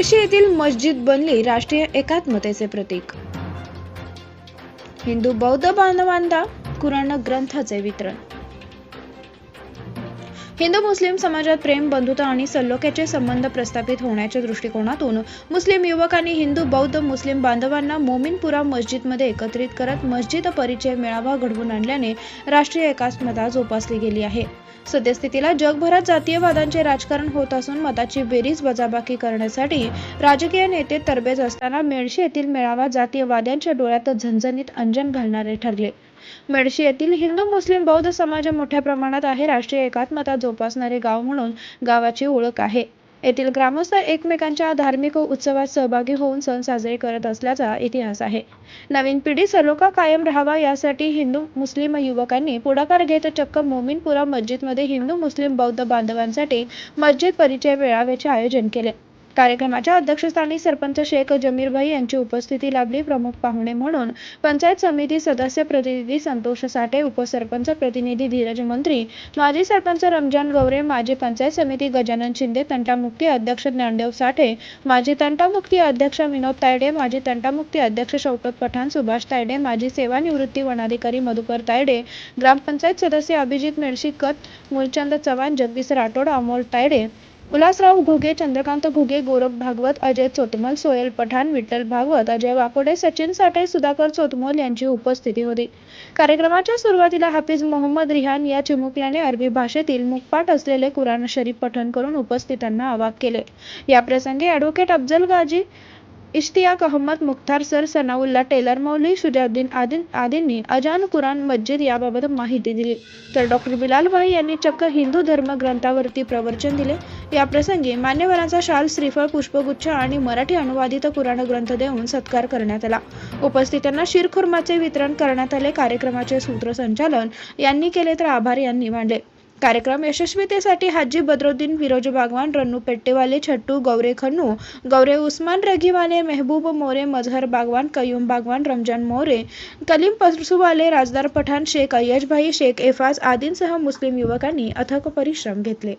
मेडशी येथील मस्जिद बनली राष्ट्रीय एकात्मतेचे प्रतीक. हिंदू बौद्ध बांधवांना कुराण ग्रंथाचे वितरण. हिंदू मुस्लिम समाजात प्रेम बंधुता आणि सल्लोक्याचे संबंध प्रस्थापित होण्याच्या दृष्टिकोनातून मुस्लिम युवकांनी हिंदू बौद्ध मुस्लिम बांधवांना मोमिनपुरा मस्जिदमध्ये एकत्रित करत मस्जिद परिचय मेळावा घडवून आणल्याने राष्ट्रीय एकात्मता जोपासली गेली आहे. सद्यस्थितीला जगभरात जातीयवादांचे राजकारण होत असून मताची बेरीज वजाबाकी करण्यासाठी राजकीय नेते तरबेज असताना मेळशी येथील मेळावा जातीयवाद्यांच्या डोळ्यात झणझणीत अंजन घालणारे ठरले. मेडशी येथील हिंदू मुस्लिम बौद्ध समाज मोठ्या प्रमाणात आहे. राष्ट्रीय एकात्मता जोपासणारे गाव म्हणून गावाची ओळख आहे. येथील ग्रामस्थ एकमेकांच्या धार्मिक उत्सवात सहभागी होऊन सण साजरे करत असल्याचा इतिहास आहे. नवीन पिढी सलोखा कायम राहावा यासाठी हिंदू मुस्लिम युवकांनी पुढाकार घेत चक्क मोमीनपुरा मस्जिदमध्ये हिंदू मुस्लिम बौद्ध बांधवांसाठी मस्जिद परिचय मेळाव्याचे आयोजन केले. कार्यक्रमाच्या अध्यक्षस्थानी सरपंच शेख जमीरभाई यांची उपस्थिती लाभली. प्रमुख पाहुणे म्हणून पंचायत समिती सदस्य प्रतिनिधी संतोष साठे उपसरपंच प्रतिनिधी धीरज मंत्री माजी सरपंच रमजान गवरे माजी पंचायत समिती गजानन शिंदे तंटामुक्ती अध्यक्ष ज्ञानदेव साठे माजी तंटामुक्ती अध्यक्ष विनोद तायडे माजी तंटामुक्ती अध्यक्ष शौकत पठाण सुभाष तायडे माजी सेवानिवृत्ती वनाधिकारी मधुकर तायडे ग्रामपंचायत सदस्य अभिजित मेळशीकत मूलचंद चव्हाण जगदीश राठोड अमोल तायडे उल्हासराव घुगे चंद्रकांत घुगे गौरव भागवत अजय चोतमल सोहेल पठाण विठ्ठल भागवत अजय वाकोडे सचिन साठे सुधाकर चोतमोल यांची उपस्थिती होती. कार्यक्रमाच्या सुरुवातीला हाफिज मोहम्मद रिहान या चिमुकल्याने अरबी भाषेतील मुखपाठ असलेले कुराण शरीफ पठण करून उपस्थितांना अवाक केले. या प्रसंगी ॲडव्होकेट अफजल गाजी इश्तियाक अहमद मुख्तार सर सनाउल्ला टेलर मौली शुजाउद्दीन आदी आदींनी अजान कुराण मस्जिद याबाबत माहिती दिली. तर डॉक्टर बिलाल भाई यांनी चक्क हिंदू धर्म ग्रंथावरती प्रवचन दिले. या प्रसंगी मान्यवरांचा शाल श्रीफळ पुष्पगुच्छ आणि मराठी अनुवादित कुराण ग्रंथ देऊन सत्कार करण्यात आला. उपस्थितांना शिरखुर्माचे वितरण करण्यात आले. कार्यक्रमाचे सूत्रसंचालन यांनी केले तर आभार यांनी मांडले कार्यक्रम यशस्वीतेसाठी हाजी बद्रुद्दीन फिरोज बागवान रन्नू पेट्टेवाले छट्टू गौरे खन्नू गौरे उस्मान रघीवाले मेहबूब मोरे मजहर बागवान कयूम बागवान रमजान मोरे कलीम पसुवाले राजदार पठाण शेख अय्यजभाई शेख एफाज आदींसह मुस्लिम युवकांनी अथक परिश्रम घेतले.